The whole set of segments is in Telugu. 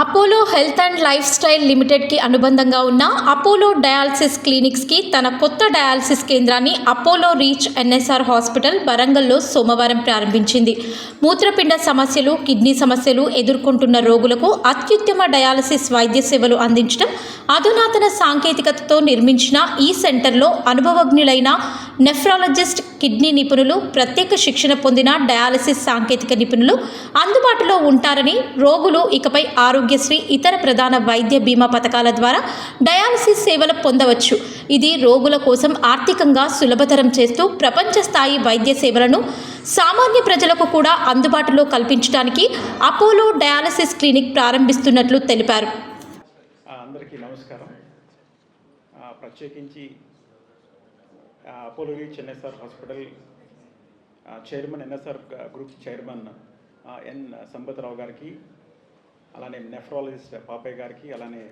Apollo health and life style లిమిటెడ్కి అనుబంధంగా ఉన్న అపోలో డయాలసిస్ క్లినిక్స్కి తన కొత్త డయాలసిస్ కేంద్రాన్ని అపోలో రీచ్ ఎన్ఎస్ఆర్ హాస్పిటల్ వరంగల్లో సోమవారం ప్రారంభించింది. మూత్రపిండ సమస్యలు కిడ్నీ సమస్యలు ఎదుర్కొంటున్న రోగులకు అత్యుత్తమ డయాలసిస్ వైద్య సేవలు అందించడం అధునాతన సాంకేతికతతో నిర్మించిన ఈ సెంటర్లో అనుభవజ్ఞులైన నెఫ్రాలజిస్ట్ కిడ్నీ నిపుణులు ప్రత్యేక శిక్షణ పొందిన డయాలసిస్ సాంకేతిక నిపుణులు అందుబాటులో ఉంటారని రోగులు ఇకపై ఆరోగ్యశ్రీ ఇతర ప్రధాన వైద్య బీమా పథకాల ద్వారా డయాలసిస్ సేవలు పొందవచ్చు. ఇది రోగుల కోసం ఆర్థికంగా సులభతరం చేస్తూ ప్రపంచ స్థాయి వైద్య సేవలను సామాన్య ప్రజలకు కూడా అందుబాటులో కల్పించడానికి అపోలో డయాలసిస్ క్లినిక్ ప్రారంభిస్తున్నట్లు తెలిపారు. అందరికీ నమస్కారం. ప్రత్యేకించి Apollo Reach NSR hospital chairman NSR group chairman N Sampath Rao గారికి అలానే నెఫ్రాలజిస్ట్ పాపయ్య గారికి అలానే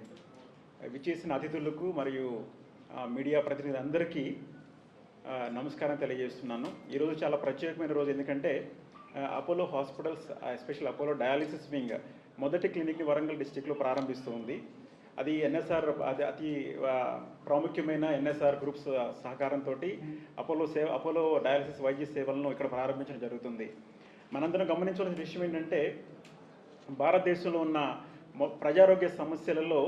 విచ్చేసిన అతిథులకు మరియు మీడియా ప్రతినిధి అందరికీ నమస్కారం తెలియజేస్తున్నాను. ఈరోజు చాలా ప్రత్యేకమైన రోజు ఎందుకంటే Apollo hospitals special Apollo dialysis wing మొదటి క్లినిక్ని వరంగల్ డిస్టిక్లో ప్రారంభిస్తుంది అది ఎన్ఎస్ఆర్ అది అతి ప్రాముఖ్యమైన ఎన్ఎస్ఆర్ గ్రూప్స్ సహకారంతో అపోలో సేవ అపోలో డయాలసిస్ వైద్య సేవలను ఇక్కడ ప్రారంభించడం జరుగుతుంది. మనందరం గమనించవలసిన విషయం ఏంటంటే భారతదేశంలో ఉన్న ప్రజారోగ్య సమస్యలలో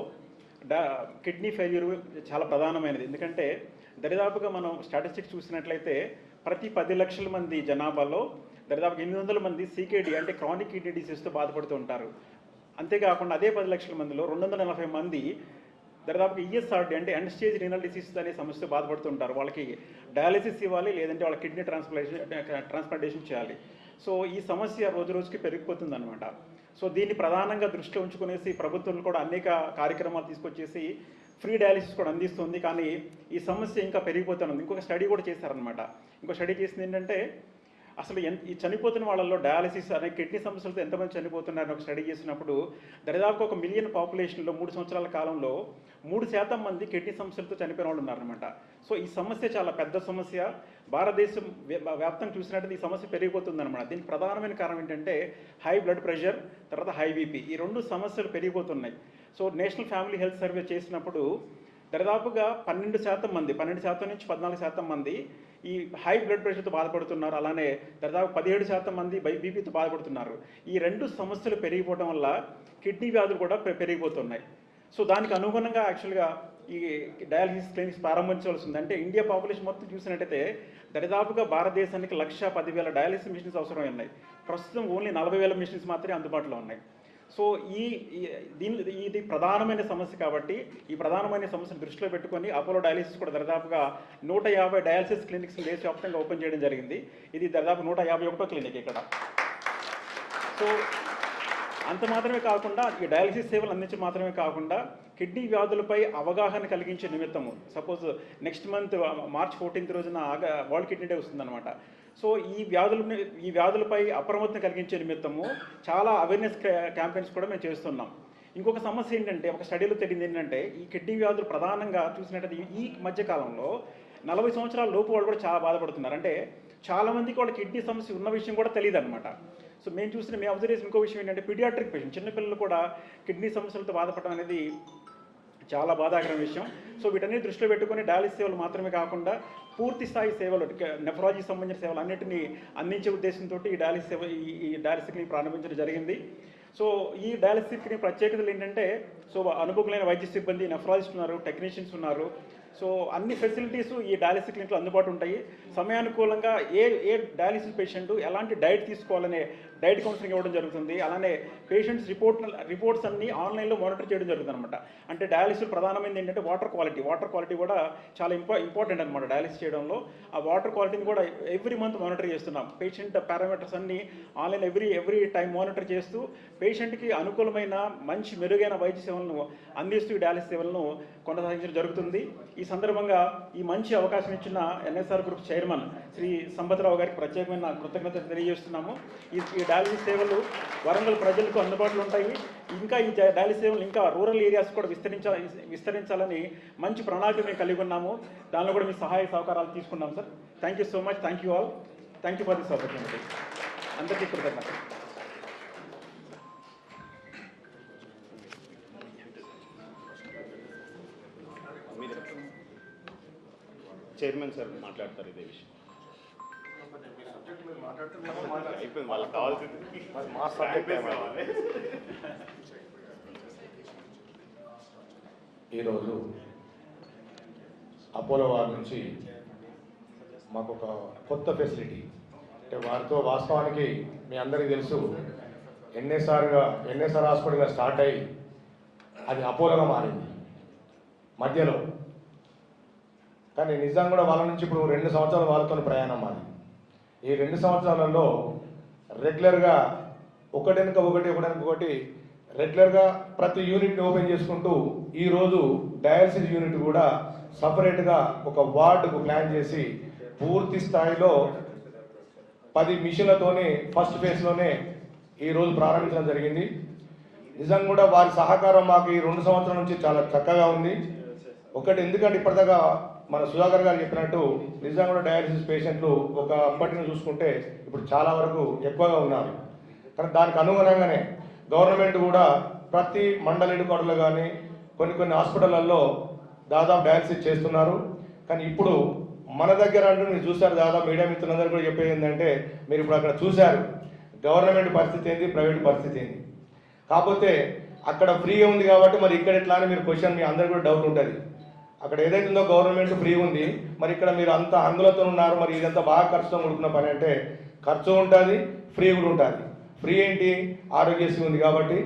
డా కిడ్నీ ఫెయిల్యూర్ చాలా ప్రధానమైనది. ఎందుకంటే దరిదాపుగా మనం స్టాటిస్టిక్స్ చూసినట్లయితే ప్రతి పది లక్షల మంది జనాభాలో దరిదాపు ఎనిమిది వందల మంది సీకేడి అంటే క్రానిక్ కిడ్నీ డిసీజ్తో బాధపడుతూ ఉంటారు. అంతేకాకుండా అదే పది లక్షల మందిలో రెండు వందల నలభై మంది దాదాపు ఈఎస్ఆర్డి అంటే ఎండ్ స్టేజ్ రీనల్ డిసీజ్ అనే సమస్య బాధపడుతుంటారు. వాళ్ళకి డయాలసిస్ ఇవ్వాలి లేదంటే వాళ్ళ కిడ్నీ ట్రాన్స్ప్లాంటేషన్ ట్రాన్స్ప్లాంటేషన్ చేయాలి. సో ఈ సమస్య రోజు రోజుకి పెరిగిపోతుంది అనమాట సో దీన్ని ప్రధానంగా దృష్టిలో ఉంచుకునేసి ప్రభుత్వం కూడా అనేక కార్యక్రమాలు తీసుకొచ్చేసి ఫ్రీ డయాలిసిస్ కూడా అందిస్తుంది. కానీ ఈ సమస్య ఇంకా పెరిగిపోతుంది ఇంకొక స్టడీ కూడా చేశారనమాట ఇంకో స్టడీ చేసింది ఏంటంటే అసలు ఎంత ఈ చనిపోతున్న వాళ్ళల్లో డయాలసిస్ అనే కిడ్నీ సమస్యలతో ఎంతమంది చనిపోతున్నారని ఒక స్టడీ చేసినప్పుడు దరిదాపు ఒక మిలియన్ పాపులేషన్లో మూడు సంవత్సరాల కాలంలో మూడు శాతం మంది కిడ్నీ సమస్యలతో చనిపోయిన వాళ్ళు ఉన్నారనమాట సో ఈ సమస్య చాలా పెద్ద సమస్య. భారతదేశం వ్యాప్తం వ్యాప్తంగా చూసినట్టు ఈ సమస్య పెరిగిపోతుందన్నమాట. దీనికి ప్రధానమైన కారణం ఏంటంటే హై బ్లడ్ ప్రెషర్ తర్వాత హై బీపీ. ఈ రెండు సమస్యలు పెరిగిపోతున్నాయి. So national family health survey చేసినప్పుడు దరిదాపుగా పన్నెండు శాతం మంది పన్నెండు శాతం నుంచి పద్నాలుగు శాతం మంది ఈ హై బ్లడ్ ప్రెషర్తో బాధపడుతున్నారు. అలానే దాదాపు పదిహేడు శాతం మంది బై బీపీతో బాధపడుతున్నారు. ఈ రెండు సమస్యలు పెరిగిపోవడం వల్ల కిడ్నీ వ్యాధులు కూడా పె- పెరిగిపోతున్నాయి. సో దానికి అనుగుణంగా యాక్చువల్గా ఈ డయాలసిస్ క్లినిక్స్ ప్రారంభించవలసి ఉంది అంటే ఇండియా పాపులేషన్ మొత్తం చూసినట్టయితే దరిదాపుగా భారతదేశానికి లక్ష పదివేల డయాలసిస్ మిషన్స్ అవసరం ఉన్నాయి. ప్రస్తుతం ఓన్లీ నలభై వేల మిషన్స్ మాత్రమే అందుబాటులో ఉన్నాయి. సో ఈ దీని ఇది ప్రధానమైన సమస్య కాబట్టి ఈ ప్రధానమైన సమస్యను దృష్టిలో పెట్టుకొని అపోలో డయాలిసిస్ కూడా దరిదాపుగా నూట యాభై డయాలసిస్ క్లినిక్స్ దేశవ్యాప్తంగా ఓపెన్ చేయడం జరిగింది. ఇది దరిదాపు నూట యాభై ఒకటో క్లినిక్ ఇక్కడ. సో అంత మాత్రమే కాకుండా ఈ డయాలసిస్ సేవలు అందించడం మాత్రమే కాకుండా కిడ్నీ వ్యాధులపై అవగాహన కలిగించే నిమిత్తము. Suppose next month March fourteenth రోజున ఆగ వరల్డ్ కిడ్నీ డే వస్తుందన్నమాట. సో ఈ వ్యాధుల ఈ వ్యాధులపై అప్రమత్తం కలిగించే నిమిత్తము చాలా అవేర్నెస్ క్యాంపెయిన్స్ కూడా మేము చేస్తున్నాం. ఇంకొక సమస్య ఏంటంటే ఒక స్టడీలో తెలియదు ఏంటంటే ఈ కిడ్నీ వ్యాధులు ప్రధానంగా చూసినట్టయితే ఈ- మధ్యకాలంలో నలభై సంవత్సరాల లోపు వాళ్ళు కూడా చాలా బాధపడుతున్నారు. అంటే చాలామందికి వాళ్ళ కిడ్నీ సమస్య ఉన్న విషయం కూడా తెలియదు అనమాట సో మేము చూసిన మేము అబ్జర్వ్ చేసిన ఇంకో విషయం ఏంటంటే పీడియాట్రిక్ పేషెంట్ చిన్నపిల్లలు కూడా కిడ్నీ సమస్యలతో బాధపడడం అనేది చాలా బాధాకరమైన విషయం. సో వీటన్ని దృష్టిలో పెట్టుకొని డయాలిసిస్ సేవలు మాత్రమే కాకుండా పూర్తి స్థాయి సేవలు నెఫ్రాలజీ సంబంధించిన సేవలు అన్నింటినీ అందించే ఉద్దేశంతో ఈ డయాలిసిస్ సేవ ఈ- డయాలిసిస్ క్లినిక్ ప్రారంభించడం జరిగింది. సో ఈ డయాలిసిస్ క్లినిక్ ప్రత్యేకతలు ఏంటంటే సో అనుభవం వైద్య సిబ్బంది నెఫ్రాలజిస్ట్ ఉన్నారు టెక్నీషియన్స్ ఉన్నారు సో అన్ని ఫెసిలిటీస్ ఈ డయాలిసిస్ క్లినిక్లో అందుబాటు ఉంటాయి. సమయానుకూలంగా ఏ ఏ డయాలిసిస్ పేషెంట్ ఎలాంటి డైట్ తీసుకోవాలనే డైట్ కౌన్సిలింగ్ ఇవ్వడం జరుగుతుంది. అలానే పేషెంట్స్ రిపోర్ట్ రిపోర్ట్స్ అన్ని ఆన్లైన్లో మానిటర్ చేయడం జరుగుతుంది అనమాట అంటే డయాలిసిస్ ప్రధానమైనది ఏంటంటే వాటర్ క్వాలిటీ వాటర్ క్వాలిటీ కూడా చాలా ఇంపా ఇంపార్టెంట్ అనమాట డయాలిసిస్ చేయడంలో. ఆ వాటర్ క్వాలిటీని కూడా ఎవ్రీ మంత్ మానిటర్ చేస్తున్నాం. పేషెంట్ పారామీటర్స్ అన్ని online every every time monitor చేస్తూ పేషెంట్కి అనుకూలమైన మంచి మెరుగైన వైద్య సేవలను అందిస్తూ ఈ డయాలిసిస్ సేవలను కొనసాగించడం జరుగుతుంది. ఈ సందర్భంగా ఈ మంచి అవకాశం ఇచ్చిన NSR group chairman Shri Sampath Rao గారికి ప్రత్యేకమైన కృతజ్ఞతలు తెలియజేస్తున్నాము. ఈ ఈ డయాలిసిస్ సేవలు వరంగల్ ప్రజలకు అందుబాటులో ఉంటాయి. ఇంకా ఈ జ- సేవలు ఇంకా రూరల్ ఏరియాస్ కూడా విస్తరించాలి విస్తరించాలని మంచి ప్రణాళిక మేము కలిగి ఉన్నాము. దానిలో కూడా మీ సహాయ సహకారాలు తీసుకున్నాం sir. Thank you so much. Thank you all. Thank you for this opportunity. అందరికీ కృతజ్ఞతలు. చైర్మన్ సార్ మాట్లాడతారు ఇదే విషయం. అయిపోయింది వాళ్ళకి కావాల్సింది. మా సబ్జెక్ట్ కావాలి ఈరోజు అపోలో వారి నుంచి మాకు ఒక కొత్త ఫెసిలిటీ అంటే వారితో వాస్తవానికి మీ అందరికీ తెలుసు ఎన్ఎస్ఆర్గా ఎన్ఎస్ఆర్ హాస్పిటల్గా స్టార్ట్ అయ్యి అది అపోలోగా మారింది. మధ్యలో కానీ నిజంగా కూడా వాళ్ళ నుంచి ఇప్పుడు రెండు సంవత్సరాలు వాళ్ళతో ప్రయాణం మాది. ఈ రెండు సంవత్సరాలలో రెగ్యులర్గా ఒకటెనక ఒకటి ఒకటెనక ఒకటి రెగ్యులర్గా ప్రతి యూనిట్ని ఓపెన్ చేసుకుంటూ ఈరోజు డయాలసిస్ యూనిట్ కూడా సపరేట్గా ఒక వార్డుకు ప్లాన్ చేసి పూర్తి స్థాయిలో పది మిషన్లతోనే ఫస్ట్ ఫేజ్లోనే ఈరోజు ప్రారంభించడం జరిగింది. నిజంగా కూడా వారి సహకారం మాకు ఈ రెండు సంవత్సరాల నుంచి చాలా చక్కగా ఉంది. ఒకటి ఎందుకంటే ఇప్పటిదాకా మన సుధాకర్ గారు చెప్పినట్టు నిజంగా కూడా డయాలసిస్ పేషెంట్లు ఒక అప్పటిని చూసుకుంటే ఇప్పుడు చాలా వరకు ఎక్కువగా ఉన్నారు. కానీ దానికి అనుగుణంగానే గవర్నమెంట్ కూడా ప్రతి మండలిడుకోడలు కానీ కొన్ని కొన్ని హాస్పిటళ్ళలో దాదాపు డయాలసిస్ చేస్తున్నారు. కానీ ఇప్పుడు మన దగ్గర అంటూ మీరు చూశారు దాదాపు మీడియా మిత్రులందరూ కూడా చెప్పేది ఏంటంటే మీరు ఇప్పుడు అక్కడ చూశారు గవర్నమెంట్ పరిస్థితి ఏంది ప్రైవేట్ పరిస్థితి ఏంది. కాకపోతే అక్కడ ఫ్రీగా ఉంది కాబట్టి మరి ఇక్కడ ఎట్లా అని మీరు క్వశ్చన్ మీ అందరికీ కూడా డౌట్ ఉంటుంది. అక్కడ ఏదైతే ఉందో గవర్నమెంట్ ఫ్రీ ఉంది మరి ఇక్కడ మీరు అంత అందులతో ఉన్నారు మరి ఇదంతా బాగా ఖర్చుతో కూడుకున్న పని అంటే ఖర్చు ఉంటుంది ఫ్రీ కూడా ఉంటుంది. ఫ్రీ ఏంటి? ఆరోగ్యశ్రీ ఉంది కాబట్టి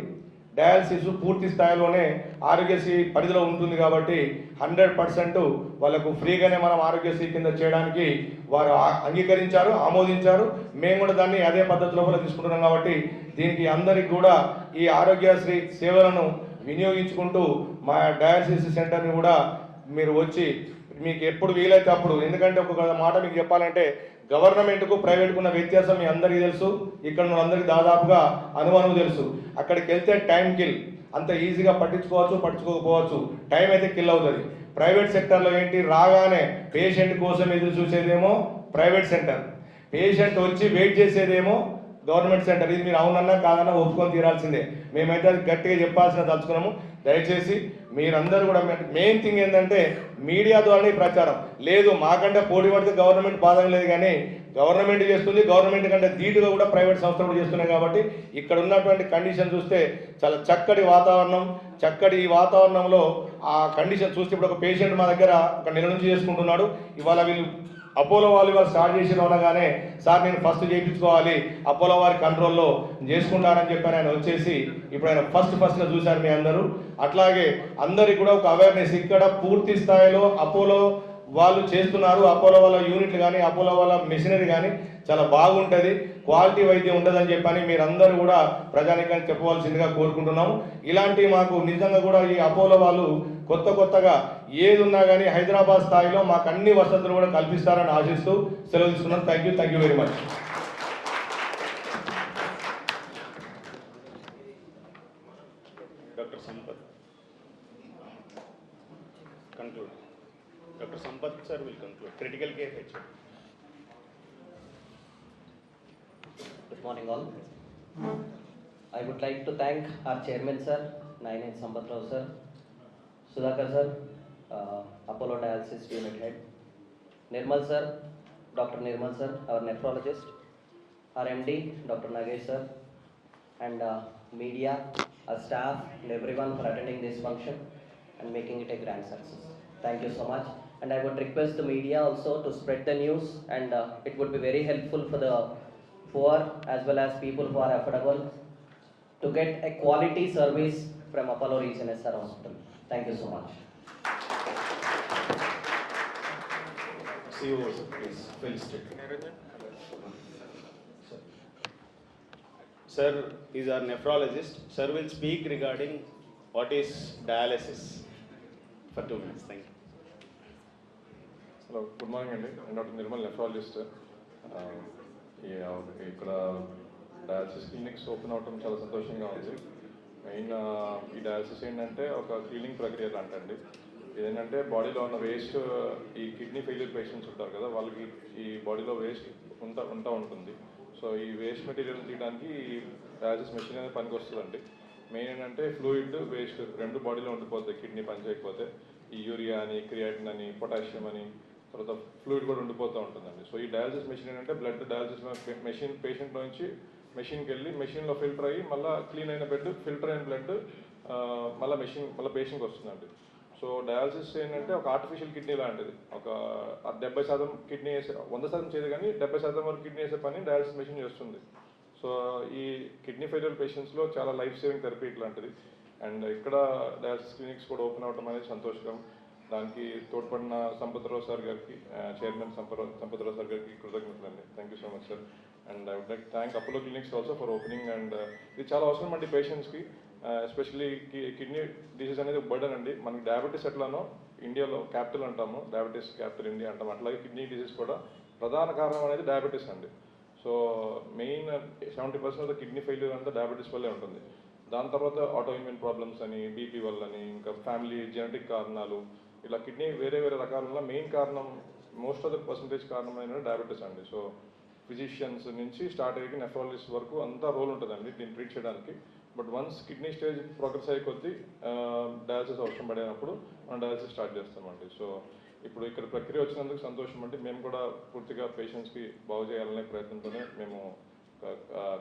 డయాలసిస్ పూర్తి స్థాయిలోనే ఆరోగ్యశ్రీ పరిధిలో ఉంటుంది కాబట్టి హండ్రెడ్ పర్సెంట్ వాళ్ళకు ఫ్రీగానే మనం ఆరోగ్యశ్రీ కింద చేయడానికి వారు అంగీకరించారు ఆమోదించారు. మేము కూడా దాన్ని అదే పద్ధతిలో కూడా తీసుకుంటున్నాం కాబట్టి దీనికి అందరికి కూడా ఈ ఆరోగ్యశ్రీ సేవలను వినియోగించుకుంటూ మా డయాలసిస్ సెంటర్ని కూడా మీరు వచ్చి మీకు ఎప్పుడు వీలైతే అప్పుడు ఎందుకంటే ఒక మాట మీకు చెప్పాలంటే గవర్నమెంట్కు ప్రైవేట్కు ఉన్న వ్యత్యాసం మీ అందరికీ తెలుసు. ఇక్కడ ఉన్న అందరికీ దాదాపుగా అనుమానం తెలుసు. అక్కడికి వెళ్తే టైం కిల్. అంత ఈజీగా పట్టించుకోవచ్చు పట్టించుకోకపోవచ్చు. టైం అయితే కిల్ అవుతుంది. ప్రైవేట్ సెక్టర్లో ఏంటి? రాగానే పేషెంట్ కోసం ఎదురు చూసేదేమో ప్రైవేట్ సెంటర్. పేషెంట్ వచ్చి వెయిట్ చేసేదేమో గవర్నమెంట్ సెంటర్ ఇది మీరు అవునన్నా కాదన్నా ఒప్పుకొని తీరాల్సిందే. మేమైతే అది గట్టిగా చెప్పాల్సిన తలుచుకున్నాము. దయచేసి మీరందరూ కూడా మెయిన్ థింగ్ ఏంటంటే మీడియా ద్వారానే ప్రచారం. లేదు మాకంటే పోటీ పడితే గవర్నమెంట్ బాధం లేదు కానీ గవర్నమెంట్ చేస్తుంది గవర్నమెంట్ కంటే ధీటుగా కూడా ప్రైవేట్ సంస్థలు కూడా చేస్తున్నాయి కాబట్టి ఇక్కడ ఉన్నటువంటి కండిషన్ చూస్తే చాలా చక్కటి వాతావరణం చక్కటి ఈ వాతావరణంలో ఆ కండిషన్ చూస్తే ఇప్పుడు ఒక పేషెంట్ మా దగ్గర ఒక నెల నుంచి చేసుకుంటున్నాడు. ఇవాళ వీళ్ళు అపోలో వాళ్ళు వాళ్ళు స్టార్ట్ చేసిన అనగానే సార్ నేను ఫస్ట్ చేయించుకోవాలి. అపోలో వారి కంట్రోల్లో చేసుకుంటానని చెప్పి ఆయన వచ్చేసి. ఇప్పుడు ఆయన ఫస్ట్ ఫస్ట్గా చూశారు మీ అందరూ. అట్లాగే అందరికి కూడా ఒక అవేర్నెస్ ఇక్కడ పూర్తి స్థాయిలో అపోలో వాళ్ళు చేస్తున్నారు అపోలో వాళ్ళ యూనిట్లు కానీ అపోలో వాళ్ళ మెషినరీ కానీ చాలా బాగుంటుంది క్వాలిటీ వైద్యం ఉంటుందని చెప్పని మీరందరూ కూడా ప్రజానికని చెప్పవలసిందిగా కోరుకుంటున్నాము. ఇలాంటి మాకు నిజంగా కూడా ఈ అపోలో వాళ్ళు కొత్త కొత్తగా ఏది ఉన్నా కానీ హైదరాబాద్ స్థాయిలో మాకు అన్ని వసతులు కూడా కల్పిస్తారని ఆశిస్తూ సెలవు తీసుకున్నాను thank you thank you very much I would like to thank our chairman, sir, Nayan Sambat Rao, sir, Sudhakar, sir, uh, Apollo Dialysis Unit Head, Nirmal, sir, Dr. Nirmal, sir, our nephrologist, our MD, Dr. Nagesh, sir, and uh, media, our staff, and everyone for attending this function and making it a grand success. Thank you so much. And I would request the media also to spread the news, and uh, it would be very helpful for the poor as well as people who are affordable to get a quality service from Apollo Region SR Hospital. Thank you so much. CEO, please, fill state. Sir is our nephrologist. Sir will speak regarding what is dialysis for two minutes. Thank you. Hello good morning అండి నేను డాక్టర్ నిర్మల్ నెఫ్రాలజిస్ట్ ఇక్కడ డయాలసిస్ క్లినిక్స్ ఓపెన్ అవడం చాలా సంతోషంగా ఉంది. మెయిన్ ఈ డయాలసిస్ ఏంటంటే ఒక హీలింగ్ ప్రక్రియ లాంటండి. ఇదేంటంటే బాడీలో ఉన్న వేస్ట్ ఈ కిడ్నీ ఫెయిల్యూర్ పేషెంట్స్ ఉంటారు కదా వాళ్ళకి ఈ బాడీలో వేస్ట్ ఉంటా ఉంటా ఉంటుంది. సో ఈ వేస్ట్ మెటీరియల్ తీయడానికి ఈ డయాలసిస్ మెషిన్ అనేది పనికి వస్తుందండి మెయిన్ ఏంటంటే ఫ్లూయిడ్ వేస్ట్ రెండు బాడీలో ఉండిపోతాయి కిడ్నీ పని చేయకపోతే ఈ యూరియా అని క్రియాటిన్ అని పొటాషియం అని తర్వాత ఫ్లూయిడ్ కూడా ఉండిపోతూ ఉంటుందండి. సో ఈ డయాలసిస్ మెషిన్ ఏంటంటే బ్లడ్ డయాలసిస్ మెషిన్ పేషెంట్ నుంచి మెషిన్కి వెళ్ళి మెషిన్లో ఫిల్టర్ అయ్యి మళ్ళీ క్లీన్ అయిన బ్లడ్ ఫిల్టర్ అయిన బ్లడ్ మళ్ళీ మెషిన్ మళ్ళీ పేషెంట్కి వస్తుందండి. సో డయాలసిస్ ఏంటంటే ఒక ఆర్టిఫిషియల్ కిడ్నీ లాంటిది. ఒక డెబ్బై శాతం కిడ్నీ వేసే వంద శాతం చేయదు కానీ డెబ్బై శాతం వరకు కిడ్నీ వేసే పని డయాలసిస్ మెషిన్ చేస్తుంది. సో ఈ కిడ్నీ ఫెయిల్యూర్ పేషెంట్స్లో చాలా లైఫ్ సేవింగ్ థెరపీ ఇట్లాంటిది. అండ్ ఇక్కడ డయాలసిస్ క్లినిక్స్ కూడా ఓపెన్ అవడం అనేది సంతోషకరం. దానికి తోడ్పడిన సంపత్రావు సార్ గారికి చైర్మన్ సంపరావు సంపత్రావు సార్ గారికి కృతజ్ఞతలు అండి thank you so much sir. And I would like thank Apollo clinics also for opening and ఇది చాలా అవసరం అండి పేషెంట్స్కి ఎస్పెషల్లీ కిడ్నీ డిసీజ్ అనేది బర్డన్ అండి. మనకి డయాబెటీస్ ఎట్లానో ఇండియాలో క్యాపిటల్ అంటాము. డయాబెటీస్ క్యాపిటల్ ఇండియా అంటాము అట్లాగే కిడ్నీ డిసీజ్ కూడా ప్రధాన కారణం అనేది డయాబెటీస్ అండి. So main seventy percent of the kidney failure అంతా డయాబెటీస్ వల్లే ఉంటుంది. దాని తర్వాత ఆటో ఇమ్యూన్ ప్రాబ్లమ్స్ అని బీపీ వల్లని ఇంకా ఫ్యామిలీ జెనెటిక్ కారణాలు ఇలా కిడ్నీ వేరే వేరే రకాల మెయిన్ కారణం మోస్ట్ ఆఫ్ ద పర్సంటేజ్ కారణం అయిన డయాబెటీస్ అండి. సో ఫిజిషియన్స్ నుంచి స్టార్ట్ అయ్యి నెఫ్రాలజిస్ట్ వరకు అంతా రోల్ ఉంటుందండి దీన్ని ట్రీట్ చేయడానికి. But once kidney stage progress అయ్యి కొద్దీ డయాలసిస్ అవసరం పడినప్పుడు మనం డయాలసిస్ స్టార్ట్ చేస్తామండి. సో ఇప్పుడు ఇక్కడ ప్రక్రియ వచ్చినందుకు సంతోషం అండి. మేము కూడా పూర్తిగా పేషెంట్స్కి బాగు చేయాలనే ప్రయత్నంతోనే మేము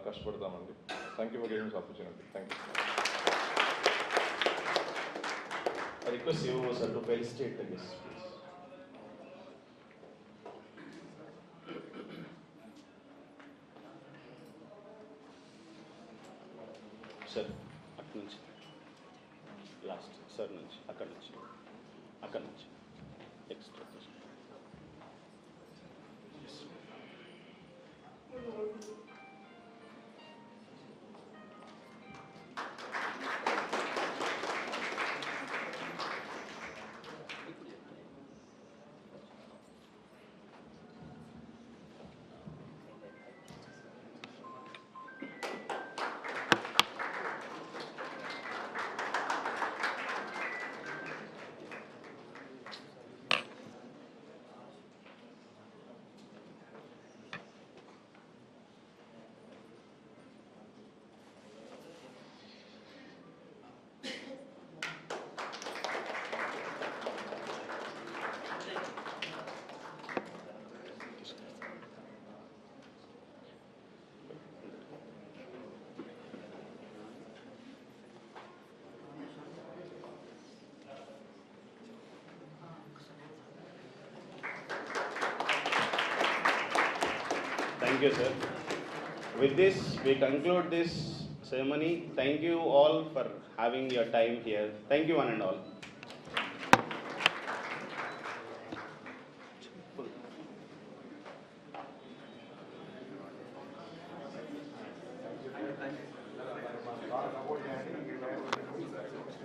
కష్టపడతామండి. Thank you for giving opportunity thank you request you sir to to felicitate the guests, please. Sir. అక్కడి నుంచి. లాస్ట్ సార్ నుంచి. అక్కడి నుంచి. అక్కడి నుంచి. Extra Thank you, sir. With this, we conclude this ceremony. Thank you all for having your time here. Thank you, one and all.